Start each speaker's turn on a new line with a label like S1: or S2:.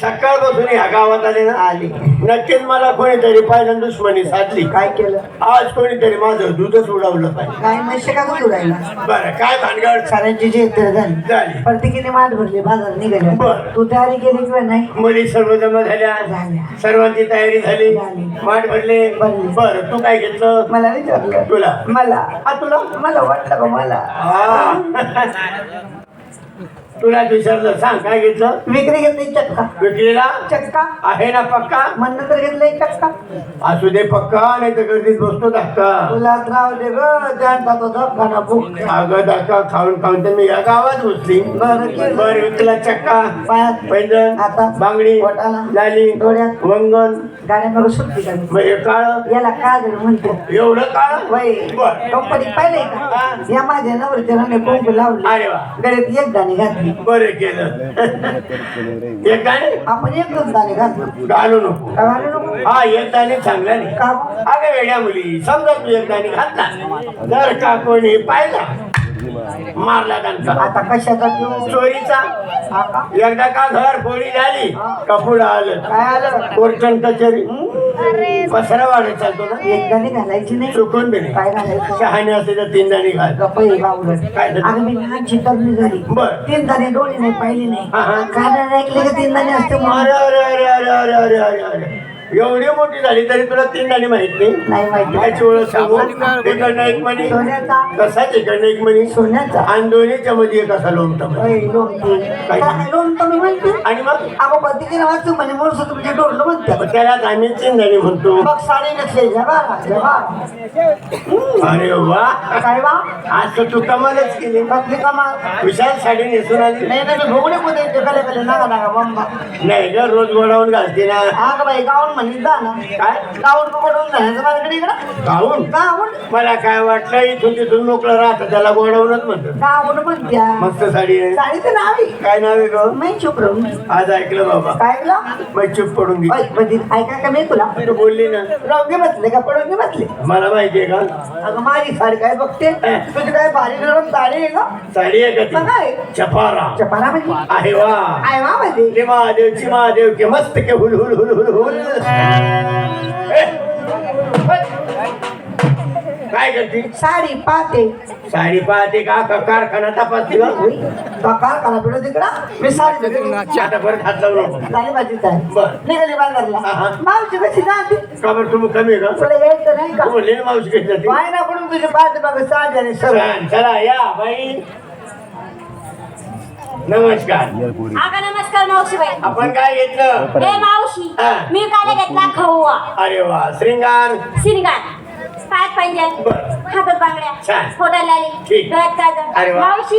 S1: सकाळपासून ह्या गावात आले ना.
S2: आली.
S1: नक्कीच मला कोणीतरी पाहिजे दुश्मनी साधली.
S2: काय केलं?
S1: आज कोणीतरी माझं दूधच उडवलं पाहिजे
S2: काय म्हशी का दूध राहिला
S1: बरं काय भानगड?
S2: साऱ्यांची जे तर झाली.
S1: झाली.
S2: प्रत्येकीने माठ भरली बाजार निघाल्या.
S1: बरं.
S2: तू तयारी केली किंवा नाही?
S1: मुली सर्व जमा झाल्या.
S2: झाल्या.
S1: सर्वांची तयारी झाली.
S2: झाली.
S1: माठ भरले.
S2: भरली.
S1: बरं तू काय घेतलं?
S2: मला विचारलं
S1: तुला?
S2: मला. हा तुला? मला वाटलं का मला.
S1: हा. तुला विचारलं सांग काय घेतलं?
S2: विक्री घेतली चक्का.
S1: विक्रीला?
S2: चक्का.
S1: आहे ना पक्का?
S2: म्हणणं तर घेतलंय चक्का.
S1: असू दे पक्का नाही तर गर्दीत बसतो धक्का.
S2: तुला राव दे ग जाणता तो धक्का बुक
S1: अगं धक्का खाऊन खाऊन तर मी या गावात घुसली.
S2: बरं केलं.
S1: बरं विकला चक्का
S2: पायात
S1: पैंजण
S2: हातात,
S1: बांगडी
S2: बोटाला,
S1: लाली
S2: डोळ्यात.
S1: वंगण.
S2: गाड्या मग सुट्टी
S1: काळ?
S2: याला काजळ म्हणतो.
S1: एवढं काळ?
S2: वय.
S1: बर.
S2: कंपनीत पाहिलंय का? या माझ्या नवरच्या राणे कुंकू लावली गळ्यात एक दाणे घातली.
S1: बरं केलं. एक गाणे
S2: आपण एकच घातलो
S1: घालू नको.
S2: का घालू नको?
S1: हा एक दाणे चांगला नाही.
S2: का?
S1: अगं वेड्या मुली समजा तू एक दाणे घातला. जर का कोणी पाहिला मारला त्यांचा.
S2: आता कशाचा तू?
S1: चोरीचा.
S2: हा?
S1: एकदा का घर फोडी झाली का पुढं आलं?
S2: काय आलं?
S1: कोर्टन कचेरी. पसरा वाढत चालतो ना.
S2: एक दाणे घालायची नाही.
S1: चुकून बी नाही.
S2: काय घालायचं?
S1: शहाणे असते तर तीन दाणे घाल.
S2: गप्पा
S1: काय झालं?
S2: अगं मी लहानची तरणी झाली.
S1: बरं.
S2: तीन दाणे डोळे नाही पाहिली नाही.
S1: हा, हा.
S2: कानाने ऐकले की तीन दाणे असते म्हणून.
S1: अरे अरे अरे अरे अरे अरे अरे अरे. एवढी मोठी झाली तरी तुला तीन दाणे माहीत नाही.
S2: नाही माहिती.
S1: त्याची ओळख सांगू? इकडनं एक म्हणी.
S2: सोन्याचा.
S1: तसाच इकडनं एक म्हणी?
S2: सोन्याचा.
S1: आणि दोन्हीच्या मध्ये एक असा लोमटा म्हणी.
S2: ओय, लोणचं.
S1: काय?
S2: काय लोणचं मी म्हणते.
S1: आणि मग?
S2: अगं पद्धतीने वाचू म्हणे म्हणून तुमचे डोरलं म्हणते
S1: मग त्याला आम्ही तीन दाणे म्हणतो.
S2: मग साडी नसले. जबा जबा
S1: अरे वा.
S2: काय वा?
S1: आज तर तू कमालच केली.
S2: कसली कमाल.
S1: विशाल साडी नेसून आली.
S2: नाही नाही मी भोगडे मध्ये नागा नागा बंबा.
S1: नाही ग रोज गोडावून घालते ना.
S2: अगं बाई गाऊन म्हणली जा ना.
S1: काय?
S2: गाऊन पकडून जाण्याचं माझ्याकडे इकडं.
S1: गाऊन
S2: गाऊन
S1: मला काय वाटलं इथून तिथून मोकळं राहतं त्याला गोडावूनच म्हणतात.
S2: गाऊन म्हणत्या
S1: मस्त साडी आहे.
S2: साडीचं नाव. आहे
S1: काय नाव आहे ग?
S2: मी चुप राहून
S1: आज ऐकलं बाबा.
S2: काय ऐकलं?
S1: मग चुप पडून गेली
S2: म्हणजे ऐका का मी तुला?
S1: तू बोलली ना.
S2: रंगे बसले का? पडून बसले?
S1: मला माहिती आहे का?
S2: अगं माझी साडी काय बघते? तुझी काय भारी साडी आहे का
S1: साडी आहे का? ती? चपारा
S2: चपाला म्हणजे?
S1: आहे वा.
S2: काय वा
S1: रे महादेवची महादेव के मस्त के हुल हुल हुल हुल हुल. काय करते?
S2: साडी पाहते.
S1: साडी पाहते का? का कारखाना तपासते का
S2: कार काला पिढो तिकडा? मी साडी.
S1: आता परत हात लावू नको.
S2: झाली माझी साडी
S1: बरं.
S2: निघाली बाजारला. मावशी कशी जाते?
S1: का बरं तुम्ही कमी आहे का?
S2: तुला यायचं नाही का?
S1: म्हणले मावशी कशी जाते
S2: पाय ना पडून तुझी पाहते बघ साडी आणि सर.
S1: चला या बाई. नमस्कार.
S3: आका नमस्कार मावशीबाई.
S1: आपण काय घेतलं?
S3: हे मावशी
S1: हा.
S3: मी काल घेतला खवा
S1: अरे वा श्रृंगार.
S3: सिरगार पायात
S1: बरं.
S3: हातात बांगड्या.
S1: छान. ठीक.
S3: काजळ
S1: अरे वा.
S3: मावशी